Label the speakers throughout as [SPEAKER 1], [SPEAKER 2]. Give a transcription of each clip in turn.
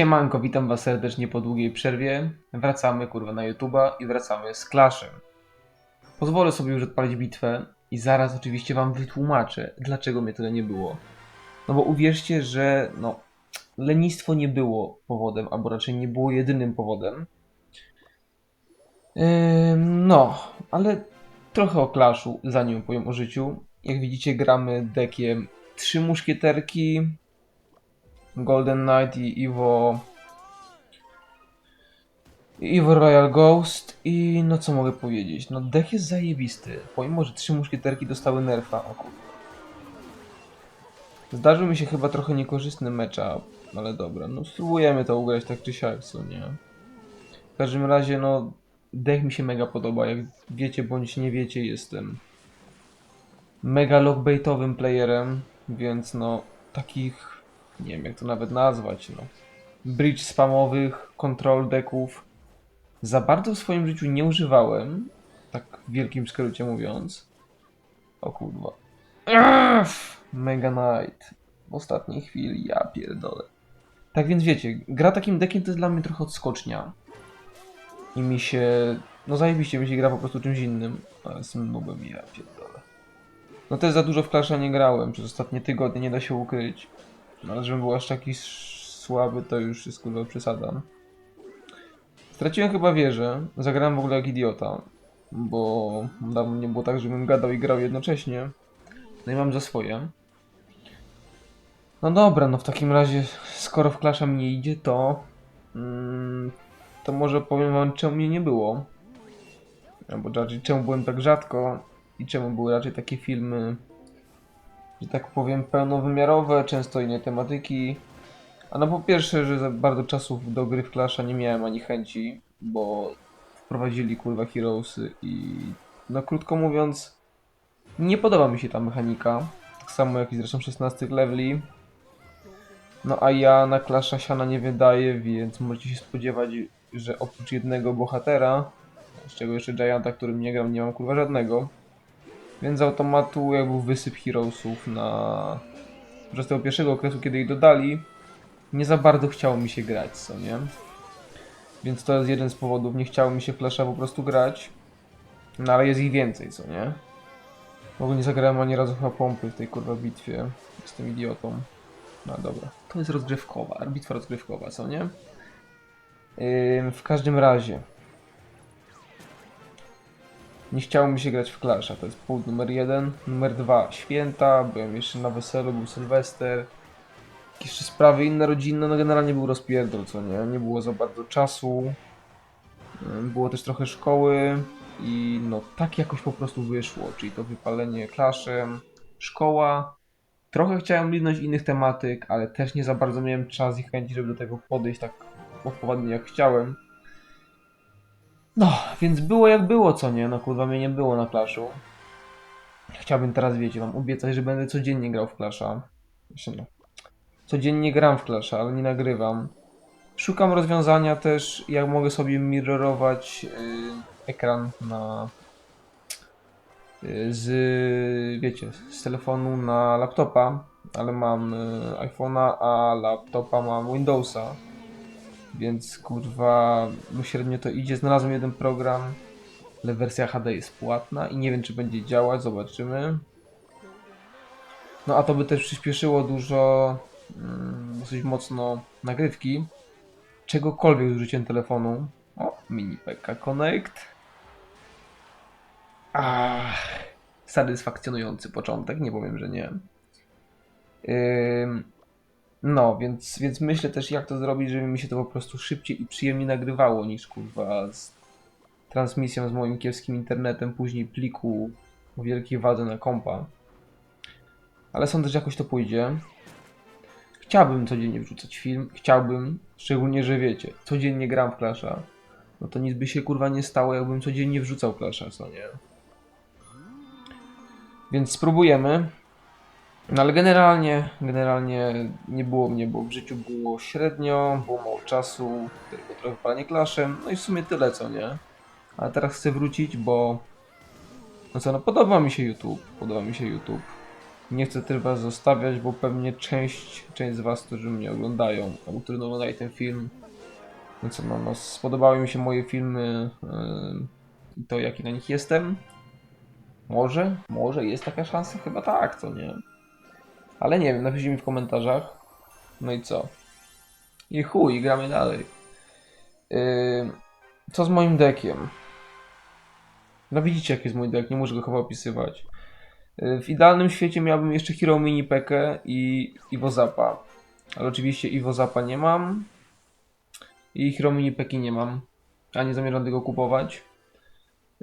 [SPEAKER 1] Siemanko, witam was serdecznie po długiej przerwie. Wracamy kurwa na YouTube'a i wracamy z Clashem. Pozwolę sobie już odpalić bitwę i zaraz oczywiście wam wytłumaczę, dlaczego mnie tyle nie było. No bo uwierzcie, że no, lenistwo nie było powodem, albo raczej nie było jedynym powodem. Ym, no, ale trochę o Clashu, zanim powiem o życiu. Jak widzicie, gramy deckiem trzy muszkieterki, Golden Knight i Iwo. Iwo Royal Ghost i no co mogę powiedzieć? No deck jest zajebisty. Pomimo, że trzy muszkieterki dostały nerfa. O. Zdarzył mi się chyba trochę niekorzystny matchup, ale dobra, no spróbujemy to ugrać tak czy siak, co nie? W każdym razie, no deck mi się mega podoba, jak wiecie bądź nie wiecie, jestem mega lockbaitowym playerem, więc no takich nie wiem jak to nawet nazwać, no. Bridge spamowych, control decków za bardzo w swoim życiu nie używałem, tak w wielkim skrócie mówiąc. O kurwa. Mega Knight. W ostatniej chwili, ja pierdolę. Tak więc wiecie, gra takim deckiem to jest dla mnie trochę odskocznia. I mi się, no zajebiście mi się gra po prostu czymś innym, ale jestem nubem ja pierdolę. No też za dużo w Clasha nie grałem, przez ostatnie tygodnie nie da się ukryć. No, żebym był aż taki słaby, to już jest kurwa przesada. Straciłem chyba wieżę. Zagrałem w ogóle jak idiota. Bo dawno nie było tak, żebym gadał i grał jednocześnie. No i mam za swoje. No dobra, no w takim razie, skoro w Clasha mi nie idzie, to... Mm, to może powiem wam, czemu mnie nie było. Albo raczej czemu byłem tak rzadko i czemu były raczej takie filmy że tak powiem, pełnowymiarowe, często inne tematyki. A no po pierwsze, że za bardzo czasów do gry w Clasha nie miałem ani chęci, bo wprowadzili kurwa Heroesy i no krótko mówiąc nie podoba mi się ta mechanika. Tak samo jak i zresztą 16 leveli. No a ja na Clasha siana nie wydaję, więc możecie się spodziewać, że oprócz jednego bohatera, z czego jeszcze Gianta, którym nie gram, nie mam kurwa żadnego. Więc z automatu jak był wysyp Heroesów na... Przez tego pierwszego okresu, kiedy ich dodali, nie za bardzo chciało mi się grać, co nie? Więc to jest jeden z powodów, nie chciało mi się Flasha po prostu grać. No ale jest ich więcej, co nie? W ogóle nie zagrałem ani razu chyba pompy w tej kurwa bitwie. Jestem idiotą. No dobra. To jest rozgrywkowa, bitwa rozgrywkowa, co nie? Ym, w każdym razie, nie chciało mi się grać w Clasha, to jest punkt numer jeden. Numer dwa, święta, byłem jeszcze na weselu, był Sylwester. Jeszcze sprawy inne rodzinne, no generalnie był rozpierdol, co nie? Nie było za bardzo czasu. Było też trochę szkoły i no tak jakoś po prostu wyszło, czyli to wypalenie Clashem, szkoła. Trochę chciałem linąć innych tematyk, ale też nie za bardzo miałem czas i chęci, żeby do tego podejść tak poważnie jak chciałem. No, więc było jak było, co nie? No kurwa mnie nie było na Clashu. Chciałbym teraz, wiecie, wam obiecać, że będę codziennie grał w Clasha. Znaczy, no. Codziennie gram w Clasha, ale nie nagrywam. Szukam rozwiązania też, jak mogę sobie mirrorować yy, ekran na... Yy, z, wiecie, z telefonu na laptopa, ale mam yy, iPhone'a, a laptopa mam Windowsa. Więc kurwa, no średnio to idzie. Znalazłem jeden program, ale wersja HD jest płatna i nie wiem czy będzie działać, zobaczymy. No a to by też przyspieszyło dużo, mm, dosyć mocno nagrywki. Czegokolwiek z użyciem telefonu. O, mini PK Connect. Ach, satysfakcjonujący początek, nie powiem, że nie. Ym, no, więc, więc myślę też jak to zrobić, żeby mi się to po prostu szybciej i przyjemniej nagrywało niż kurwa z transmisją z moim kiepskim internetem, później pliku o wielkiej wadze na kompa. Ale sądzę, że jakoś to pójdzie. Chciałbym codziennie wrzucać film, chciałbym, szczególnie, że wiecie, codziennie gram w Clasha. No to nic by się kurwa nie stało, jakbym codziennie wrzucał Clasha, co nie? Więc spróbujemy. No ale generalnie, generalnie nie było mnie, bo w życiu było średnio, było mało czasu, tylko trochę palenie klaszem, no i w sumie tyle, co nie? Ale teraz chcę wrócić, bo... No co, no podoba mi się YouTube, podoba mi się YouTube. Nie chcę też was zostawiać, bo pewnie część, część z was, którzy mnie oglądają, albo którzy oglądają ten film, no co, no, no spodobały mi się moje filmy yy, i to jaki na nich jestem. Może, może jest taka szansa, chyba tak, co nie? Ale nie wiem, napiszcie mi w komentarzach. No i co? I chuj, gramy dalej. Yy, co z moim deckiem? No widzicie jaki jest mój deck, nie muszę go chyba opisywać. Yy, w idealnym świecie miałbym jeszcze Hero Mini Pekę i Iwo Zapa. Ale oczywiście Iwo Zapa nie mam. I Hero Mini Peki nie mam. A nie zamierzam tego kupować.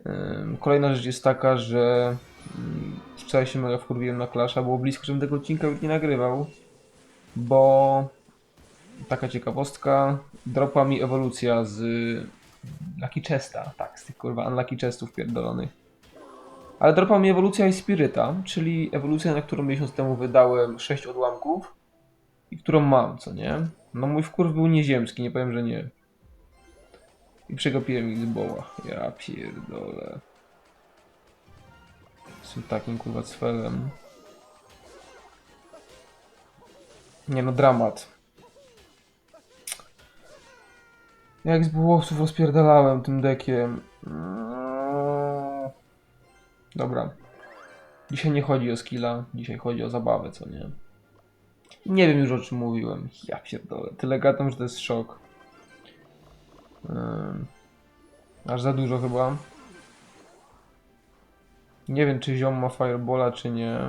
[SPEAKER 1] Ym, Kolejna rzecz jest taka, że ym, wczoraj się mega wkurwiłem na Clasha, było blisko, żebym tego odcinka już nie nagrywał, bo taka ciekawostka, dropła mi ewolucja z Lucky Chesta, tak, z tych kurwa Unlucky Chestów pierdolonych. Ale dropła mi ewolucja i Spiryta, czyli ewolucja, na którą miesiąc temu wydałem 6 odłamków i którą mam, co nie? No mój wkurw był nieziemski, nie powiem, że nie. I przegapiłem ich z boła. Ja pierdolę. Jestem takim kurwa cfelem. Nie no, dramat. Jak z bułowców rozpierdalałem tym dekiem. Dobra. Dzisiaj nie chodzi o skilla, dzisiaj chodzi o zabawę, co nie? Nie wiem już o czym mówiłem. Ja pierdolę. Tyle gadam, że to jest szok. Aż za dużo chyba. Nie wiem, czy ziom ma firebola, czy nie.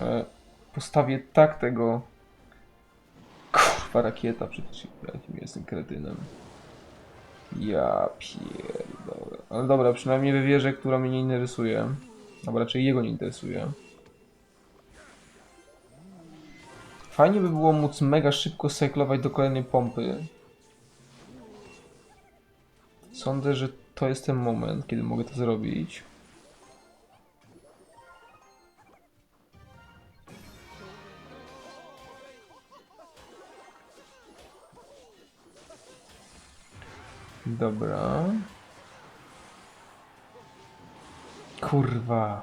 [SPEAKER 1] Ale postawię tak tego. Kurwa, rakieta przecież. Jakim jestem kretynem. Ja pierdolę. Ale dobra, przynajmniej wywierzę, która mnie nie interesuje. Albo raczej jego nie interesuje. Fajnie by było móc mega szybko cyklować do kolejnej pompy. Sądzę, że to jest ten moment, kiedy mogę to zrobić. Dobra. Kurwa.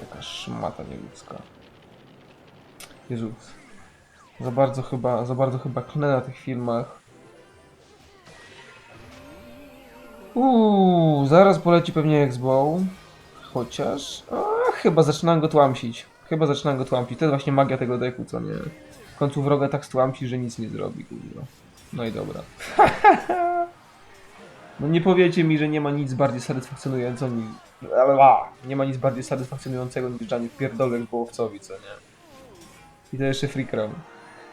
[SPEAKER 1] Jaka szmata nieludzka. Jezus. Za bardzo chyba, za bardzo chyba klnę na tych filmach. Uuu, zaraz poleci pewnie Exbo. Chociaż. A, chyba zaczynam go tłamsić. Chyba zaczynam go tłamsić. To jest właśnie magia tego deku, co nie. W końcu wroga tak stłamsi, że nic nie zrobi, kurwa. No i dobra. No nie powiecie mi, że nie ma nic bardziej satysfakcjonującego niż... Nie ma nic bardziej satysfakcjonującego niż Gianni pierdolek Wołowcowi, co nie? I to jeszcze Free Crown.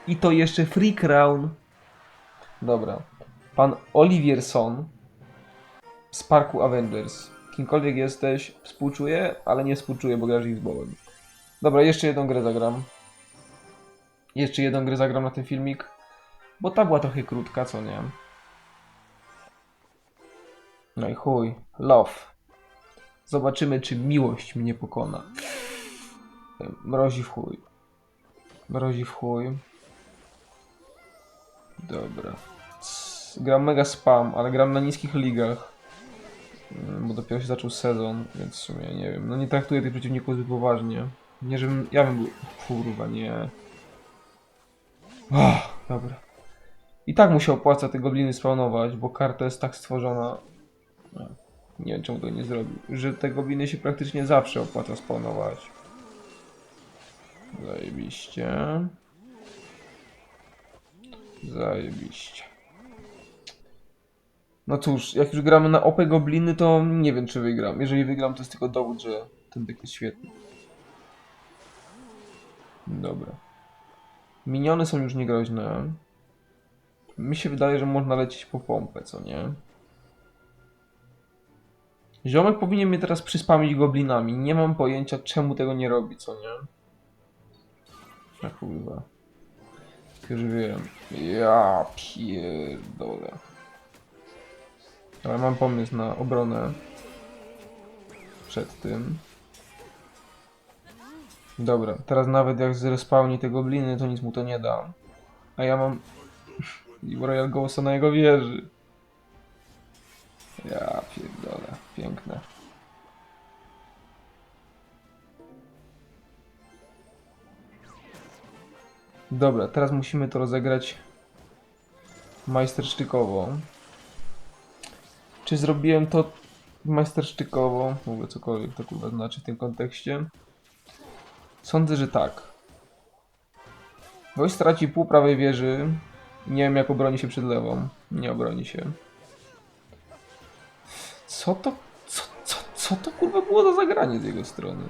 [SPEAKER 1] I to jeszcze Free Crown. Dobra. Pan Olivierson z Parku Avengers. Kimkolwiek jesteś, współczuję, ale nie współczuję, bo grasz Xboxem. Dobra, jeszcze jedną grę zagram. Jeszcze jedną grę zagram na ten filmik. Bo ta była trochę krótka, co nie? No i chuj. Love. Zobaczymy, czy miłość mnie pokona. Mrozi w chuj. Mrozi w chuj. Dobra. Gram mega spam, ale gram na niskich ligach. Mm, Bo dopiero się zaczął sezon, więc w sumie nie wiem. No nie traktuję tych przeciwników zbyt poważnie. Nie, żebym. Ja bym był. Kurwa, nie. Oh, dobra. I tak mu się opłaca te gobliny spawnować, bo karta jest tak stworzona. No, Nie wiem czemu tego nie zrobił. Że te gobliny się praktycznie zawsze opłaca spawnować. Zajebiście. Zajebiście. No cóż, jak już gramy na OP gobliny, to nie wiem czy wygram. Jeżeli wygram, to jest tylko dowód, że ten deck jest świetny. Dobra. Miniony są już niegroźne. Mi się wydaje, że można lecieć po pompę, co nie? Ziomek powinien mnie teraz przyspamić goblinami. Nie mam pojęcia, czemu tego nie robi, co nie? A kurwa. Już wiem. Ja pierdolę. Ale mam pomysł na obronę. Przed tym. Dobra, teraz nawet jak zrespawni te gobliny, to nic mu to nie da. A ja mam i Royal Ghosta na jego wieży. Ja pierdolę, piękne. Dobra, teraz musimy to rozegrać majstersztykową. Czy zrobiłem to majstersztykową? Mówię cokolwiek to kurwa znaczy w tym kontekście. Sądzę, że tak. Gość straci pół prawej wieży, nie wiem jak obroni się przed lewą. Nie obroni się. Co to, co, co, co to kurwa było za zagranie z jego strony?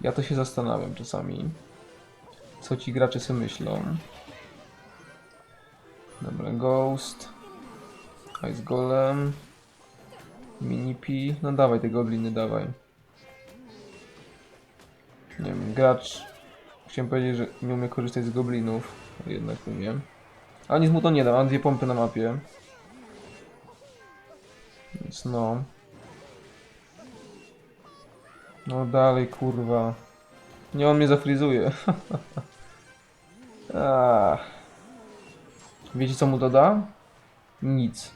[SPEAKER 1] Ja to się zastanawiam czasami. Co ci gracze sobie myślą. Dobra, Ghost. Ice Golem. Mini P. No dawaj te gobliny, dawaj. Nie wiem, gracz... Chciałem powiedzieć, że nie umie korzystać z goblinów. Jednak umiem. Ale nic mu to nie da, mam dwie pompy na mapie. Więc no. No dalej, kurwa. Nie, on mnie zafrizuje. Ach. Wiecie co mu doda? Nic.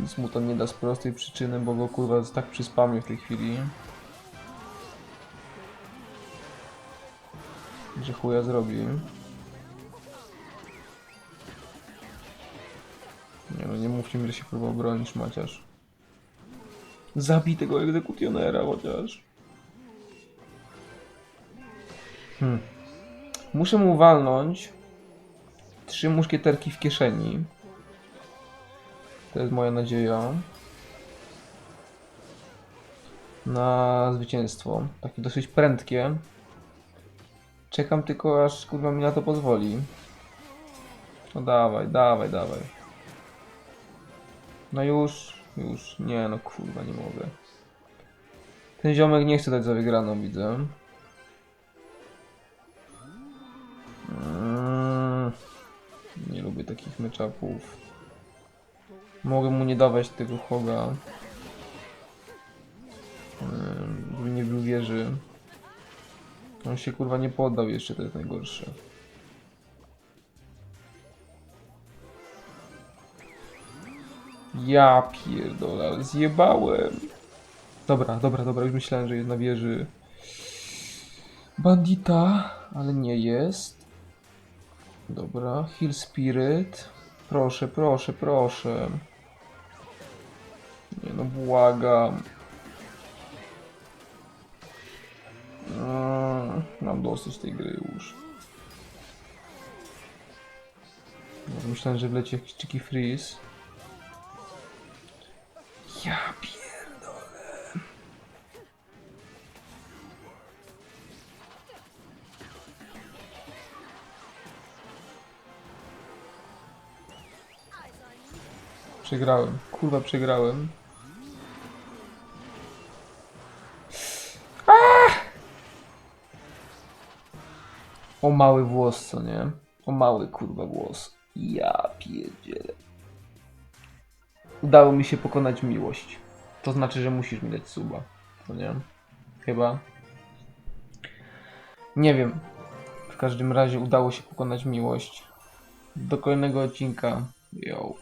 [SPEAKER 1] Nic mu to nie da z prostej przyczyny, bo go kurwa tak przyspamię w tej chwili. Że chuja zrobi. Nie no, nie mówcie mi, że się próbował bronić, maciarz. Zabij tego egzekutionera chociaż. Hmm. Muszę mu walnąć trzy muszkieterki w kieszeni. To jest moja nadzieja. Na zwycięstwo. Takie dosyć prędkie. Czekam tylko aż kurwa mi na to pozwoli. No dawaj, dawaj, dawaj. No już, już. Nie no kurwa, nie mogę. Ten ziomek nie chce dać za wygraną, widzę. Mm, Nie lubię takich meczapów. Mogę mu nie dawać tego hoga. Żeby nie był wieży. On się kurwa nie poddał jeszcze, to jest najgorsze. Ja pierdolę, zjebałem. Dobra, dobra, dobra, już myślałem, że jest na wieży bandita, ale nie jest. Dobra, Hill Spirit. Proszę, proszę, proszę. Nie no, błagam. Mam dosyć tej gry już. No, Myślałem, że wleci jakiś Chicky Freeze. Ja pierdolę. Przegrałem. Kurwa, przegrałem. O mały włos, co nie? O mały kurwa włos. Ja pierdzielę. Udało mi się pokonać miłość. To znaczy, że musisz mi dać suba. To nie? Chyba. Nie wiem. W każdym razie udało się pokonać miłość. Do kolejnego odcinka. Yo.